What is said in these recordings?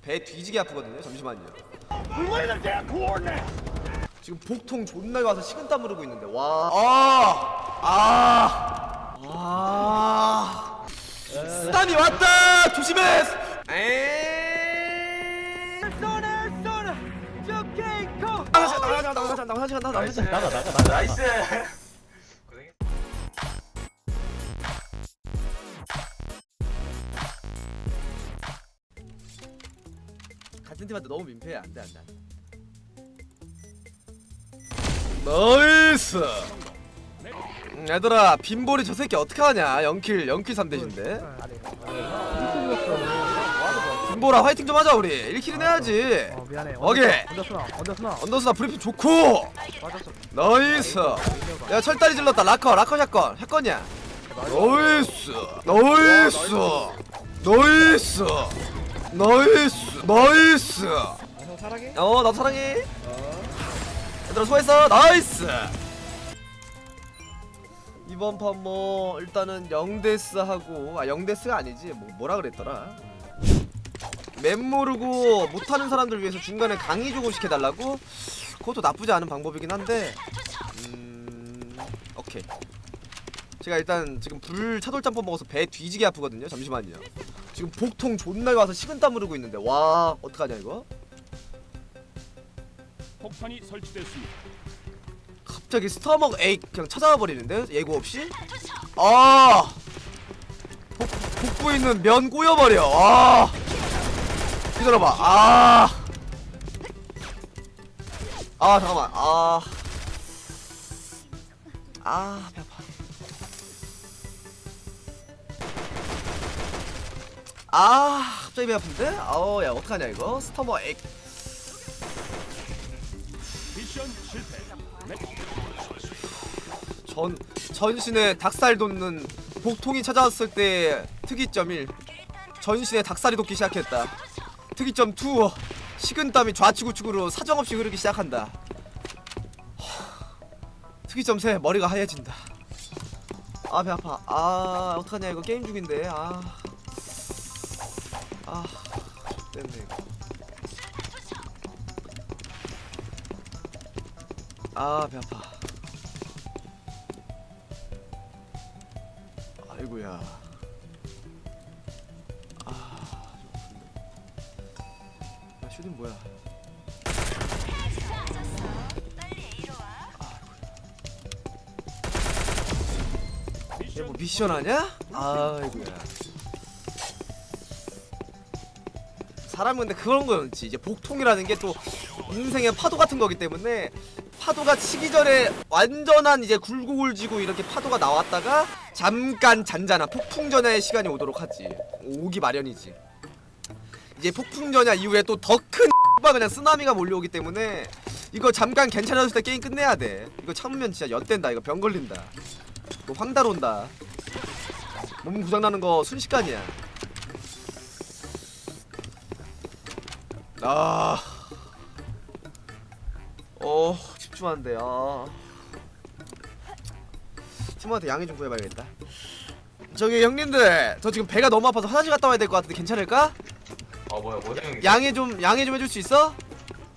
배 뒤지게 아프거든요. 잠시만요. 지금 복통 존나 와서 식은땀 흐르고 있는데 와. 아. 아. 아. 스탄이 왔다. 조심해. 에이. 나가자 나가자 나가자 나가자 나가자 나가 나가 나가 나이스. 팀한테 너무 민폐야. 안돼 안돼 나이스! 음, 얘들아 빈볼이 저 새끼 어떻게 하냐? 0킬 0킬 3대신데. 빈볼아 화이팅 좀 하자 우리. 1킬은 해야지. 어 미안해. 오케이. 언더 스나 언더 스나 언더스나. 브리핑 좋고. 맞았어 나이스. 야 철다리 질렀다. 라커 라커 샷건. 샷건이야. 나이스 나이스. 나이스. 나이스 나이스. 형 사랑해? 어 나도 사랑해. 얘들아 수고했어. 나이스. 이번 판 뭐 일단은 0데스 하고 아 0데스가 아니지. 뭐 뭐라 그랬더라? 맵 모르고 못하는 사람들 위해서 중간에 강의 조금씩 해달라고? 그것도 나쁘지 않은 방법이긴 한데 음 오케이 제가 일단 지금 불 차돌짬뽕 먹어서 배 뒤지게 아프거든요. 잠시만요. 지금 복통 존나 와서 식은땀 흐르고 있는데 와 어떡하냐 이거? 폭탄이 설치됐습니다. 갑자기 스타먹 에이 그냥 찾아와 버리는데 예고 없이? 아! 복, 복부 있는 면 꼬여버려. 아! 기다려봐. 아아 아, 잠깐만. 아아. 아, 배 아파 아 갑자기 배 아픈데? 아우 야 어떡하냐 이거? 스타머 실패. 전 전신에 닭살 돋는 복통이 찾아왔을 때 특이점 1 전신에 닭살이 돋기 시작했다. 특이점 2 식은땀이 좌측우측으로 사정없이 흐르기 시작한다. 하, 특이점 3 머리가 하얘진다. 아 배 아파. 아 어떡하냐 이거 게임 중인데. 아 아 됐네 이거 아배 아파 아이고야. 아. 야, 슈딘 뭐야? 얘뭐 미션 하냐? 아이고야. 사람 근데 그런 거였지. 이제 복통이라는 게 또 인생의 파도 같은 거기 때문에 파도가 치기 전에 완전한 이제 굴곡을 지고 이렇게 파도가 나왔다가 잠깐 잔잔한 폭풍 전야의 시간이 오도록 하지. 오기 마련이지. 이제 폭풍 전야 이후에 또 더큰 그냥 쓰나미가 몰려오기 때문에 이거 잠깐 괜찮아졌을 때 게임 끝내야 돼. 이거 참으면 진짜 엿된다. 이거 병 걸린다. 또 황달 온다. 몸 고장 나는 거 순식간이야. 아. 어, 집중한데. 아. 팀원한테 양해 좀 구해봐야겠다. 저기 형님들, 저 지금 배가 너무 아파서 화장실 갔다 와야 될 것 같은데 괜찮을까? 어 뭐야 모장형. 양해 좀 양해 좀 해줄 수 있어?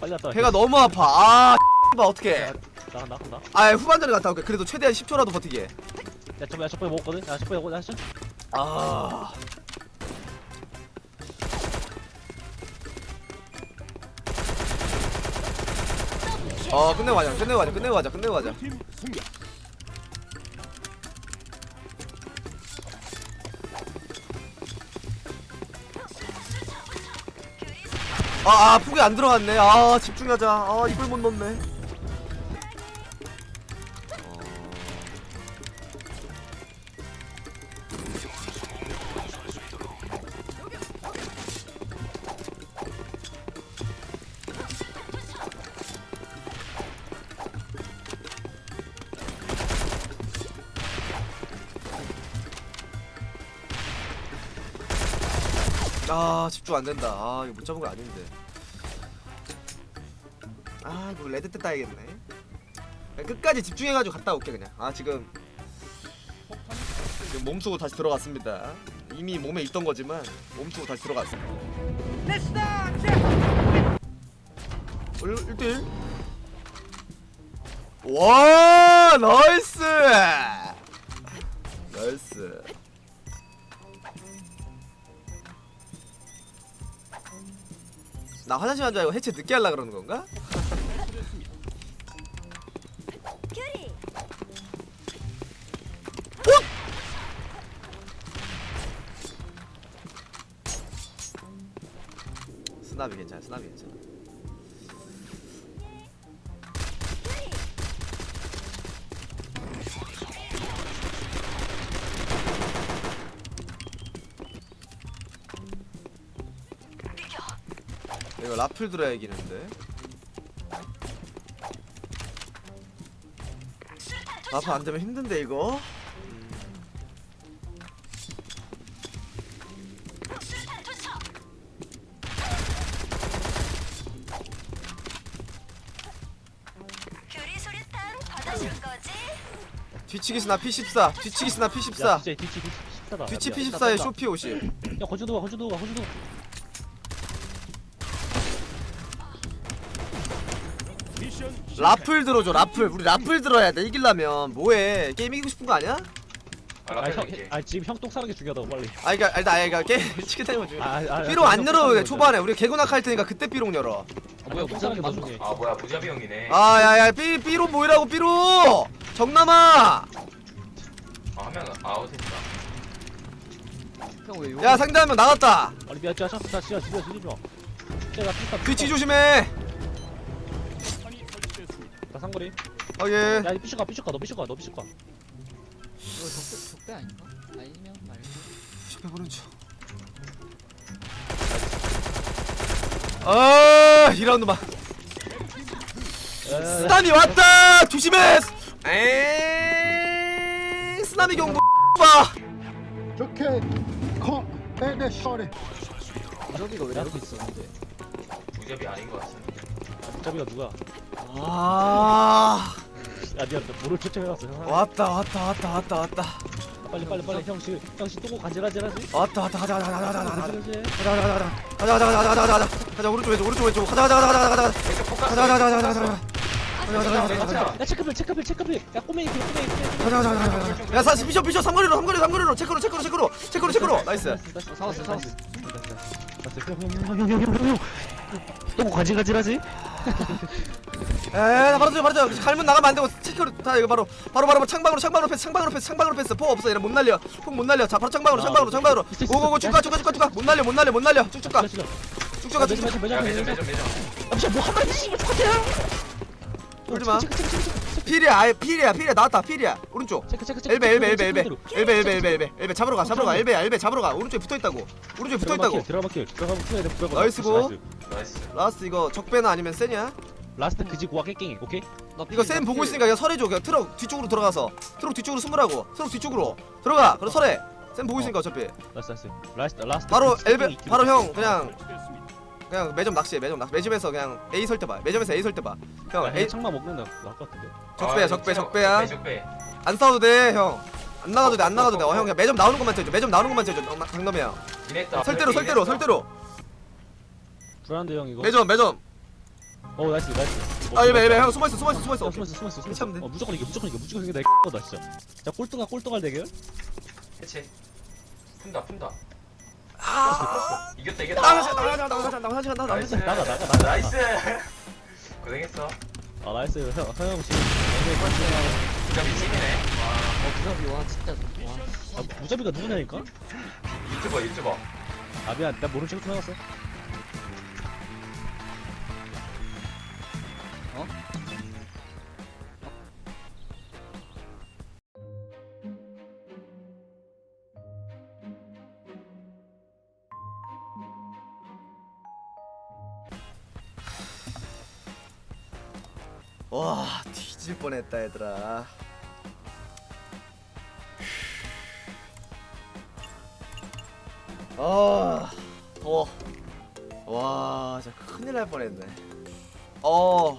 빨리 갔다 배가 너무 아파. 아, 봐 어떡해. 나가 나가 나가 아, 후반전에 갔다 올게. 그래도 최대한 10초라도 버티게. 야 저번에 저번에 먹었거든 야 저번에 먹었 야 진짜 아. 어 끝내고 가자. 끝내고 가자. 끝내고 가자. 끝내고 가자. 아, 아 폭이 안 들어갔네. 아 집중하자. 아 이걸 못 넣네 아 집중 안 된다. 아 이거 못 잡은 거 아닌데. 아 이거 레드 때 따야겠네. 그냥 끝까지 집중해가지고 갔다 올게 그냥. 아 지금 지금 몸 쓰고 다시 들어갔습니다. 이미 몸에 있던 거지만 몸 쓰고 다시 들어갔습니다! 일 1대1 와 나이스! 나이스 나 화장실 간 줄 알고 해체 늦게 하려 그러는 건가? 스나비 괜찮아 스나비 괜찮아 이거 라플 들어야 이기는데. 라플 안 되면 힘든데 이거? 뒤치기 스나 P14. 뒤치기 스나 야 P14 진짜 뒤치 뒤치 14다. 뒤치 P14에 쇼피 50 야. 건주도 가 건주도 가 건주도 미 라플 들어줘 라플. 우리 라플 들어야 돼. 이기려면. 뭐해? 게임 이기고 싶은 거 아니야? 아형아 지금 형 똑사르게 죽여다고 빨리. 아 이거 아니 나 이거 게임 치킨 타임을 중 아, 아, 아, 삐롱 안형 열어 똑사르게 초반에. 우리 개구낙 할 테니까 그때 삐롱 열어. 아, 뭐야 똑사르게 너 중에. 아 뭐야 무자비 형이네. 아 야야 삐 삐로 모이라고 삐로 정남아! 아한명 아웃했다. 야 상대 한명 나갔다. 아니 미안 진짜 나 진짜 진짜 진짜 피카 뒤치 조심해 나 상거리 어예 야 피쇼가 피쇼가 너 피쇼가 너 피쇼가 이거 적배 적배 아닌가? 아니면 말고 해보는 중. 아, 2라운드만. 스나미 왔다. 조심해. 에 스나미 경고. 봐. Cock, ain't that shorty? 무적이가 왜 이렇게 있었는데? 무자비 아닌 것 같은데. 무자비가 누가 아, 야나 모를 형 왔다, 왔다, 왔다, 왔다, 왔다, 빨리 빨리 빨리 형 지금 형 지금 또고 간질간질하지 왔다, 왔다, 가자, 가자, 가자, 가자, 가자, 가자. 간질간질 가자 가자 가자 가자 가자 가자 가자 가자 가자 가자 오른쪽 왼쪽 오른쪽 왼쪽 가자 가자 가자 가자 가자 가자 가자 가자 가자 가자 가자 가자 가자 가자 가자 야 체크필 체크필 체크필 야 꼬맹이 필 꼬맹이 필 가자 가자 가자 가자 야 사시 비셔 비셔 삼거리로 삼거리 삼거리로 체크로 체크로 체크로 체크로 체크로 나이스 사왔어 사왔어 형형형형형형형 또고 간질간질하지 에나 바로 줘 바로 줘 갈문 나가면 안 되고 체크로 다 이거 바로 바로 바로 창방으로 창방으로 패스 창방으로 패스 창방으로 패스. 포 없어. 얘네 못 날려. 폭못 날려. 자 바로 창방으로 창방으로 창방으로. 오고고 쭉가 쭉가 쭉가 쭉가. 못 날려 못 날려 못 날려. 쭉쭉 가. 쭉쭉 가 매점 매점 야 매점 매점 매점 매점. 아 미친 뭐 한 마디 씨발 똑같아 울지 마. 필이야 아예 필이야 필이야. 나왔다 필이야. 오른쪽. 체크 체크 체크 엘베 엘베 엘베 엘베. 엘베 엘베 엘베 엘베. 엘베 잡으러 가 잡으러 가. 엘베 엘베 잡으러 가. 오른쪽에 붙어 있다고. 오른쪽에 붙어 있다고. 들어가길 들어가면 킬해야 돼 들어가 나이스고. 나이스. 라스트 이거 적배나 아니면 세냐 라스트 그지 고아 깨깽이 오케이? 이거 쌤 보고 있으니까 그냥 설해줘. 그냥 트럭 뒤쪽으로 들어가서. 트럭 뒤쪽으로 숨으라고. 트럭 뒤쪽으로. 들어가. 그럼 설해. 쌤 보고 있으니까 어차피. 나이스 나이스 라스트 라스트 바로 그지 엘베 깨깽이 바로 형 그냥. 그냥 매점 낚시해 매점 낚시. 매점에서 그냥 A 설 때 봐. 매점에서 A 설 때 봐형 야, A 창만 먹는다 나을 것 같은데? 적배야 아, 적배 이거 적배야 적배 적배. 안 싸워도 돼형안 나가도 돼 안 나가도 돼어 형 그냥 매점 나오는 것만 쳐줘. 매점 나오는 것만 쳐줘. 장- 장놈이야 이냈다. 설대로 설대로 설대로. 불안한데 형 이거? 매점 매점 어 나이스 나이스 아 엘베 엘베 형 숨어있어 숨어있어 숨어있어 야, 숨었어 숨었어 숨었어 참네. 어 무조건 이겨 무조건 이겨 무조건 이겨 나 X다 진짜 자 꼴등아 꼴등할 대결 해체. 푼다 푼다. 아 이겼다 이겼다. 나가자 나가자 나가자 나가자 나가자 나이스. 나가자 나가, 나가, 나가. 나이스. 고생했어. 아 나이스 형, 형 지금 무자비 찐이네. 어 무적이 와 진짜 와 아, 무자비가 누구냐니까? 유튜버 유튜버. 아 미안 나 모른 척 해놨어 어? 와 뒤질 뻔했다 얘들아. 아 더워. 와 진짜 큰일 날 뻔했네. 어